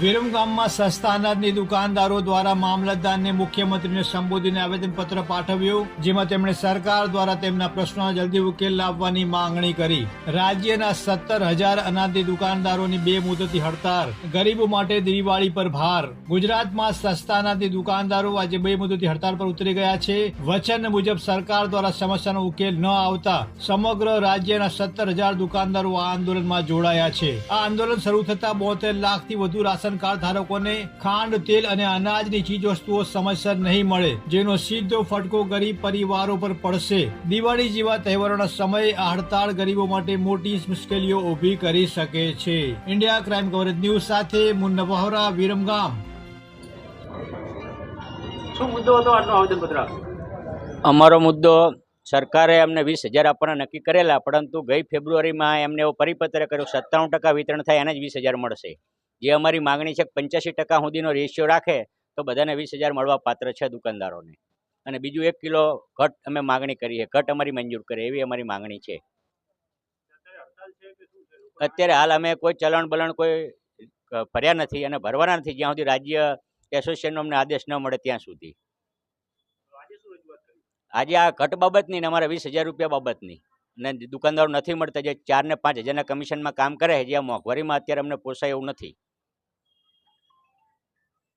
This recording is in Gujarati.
વિરમગામમાં સસ્તા અનાજની દુકાનદારો દ્વારા મામલતદારને મુખ્યમંત્રીને સંબોધીને આવેદનપત્ર પાઠવ્યું, જેમાં તેમણે સરકાર દ્વારા તેમના પ્રશ્નોના જલ્દી ઉકેલ લાવવાની માંગણી કરી. રાજ્યના સત્તર હજાર અનાજની દુકાનદારોની બે મુદતી હડતાળ, ગરીબો માટે દિવાળી પર ભાર. ગુજરાતમાં સસ્તા અનાજની દુકાનદારો આજે બે મુદતી હડતાળ પર ઉતરી ગયા છે. વચન મુજબ સરકાર દ્વારા સમસ્યાનો ઉકેલ ન આવતા સમગ્ર રાજ્યના સત્તર હજાર દુકાનદારો આ આંદોલનમાં જોડાયા છે. આ આંદોલન શરૂ થતા બોતેર લાખથી વધુ રાશન કાર્ડ ધારકોને ખાંડ તેલ અને અનાજની ચીજ વસ્તુઓ સમયસર નહીં મળે જેનો સીધો ફટકો ગરીબ પરિવારો પર પડશે. દિવાળી જેવા તહેવારોના સમયે આ હડતાળ ગરીબો માટે મોટી મુશ્કેલીઓ ઊભી કરી શકે છે. ઇન્ડિયા ક્રાઇમ કવરેજ ન્યૂઝ સાથે મુન્ના વહોરા વિરમગામ શું મુદ્દો હતો આજનો આવેદનપત્ર? અમારો મુદ્દો સરકારે અમને વીસ હજાર આપવાના નક્કી કરેલા પરંતુ ગઈ ફેબ્રુઆરીમાં એમને એવો પરિપત્ર કર્યો સત્તાણું ટકા વિતરણ થાય એને જ વીસ હજાર મળશે. જે અમારી માગણી છે પંચ્યાસી ટકા સુધીનો રેશિયો રાખે, તો બધાને વીસ હજાર મળવા પાત્ર છે દુકાનદારોને. અને બીજું એક કિલો ઘટ અમે માગણી કરીએ, ઘટ અમારી મંજૂર કરે, એવી અમારી માગણી છે. અત્યારે હાલ અમે કોઈ ચલણ બલણ કોઈ ભર્યા નથી અને ભરવાના નથી, જ્યાં સુધી રાજ્ય એસોસિએશનનો અમને આદેશ ન મળે ત્યાં સુધી. આજે આ ઘટ બાબતની ને અમારા વીસ હજાર રૂપિયા બાબતની અને દુકાનદારો નથી મળતા, જે ચાર ને પાંચ હજારના કમિશનમાં કામ કરે છે જે મોંઘવારીમાં અત્યારે અમને પોસાય એવું નથી.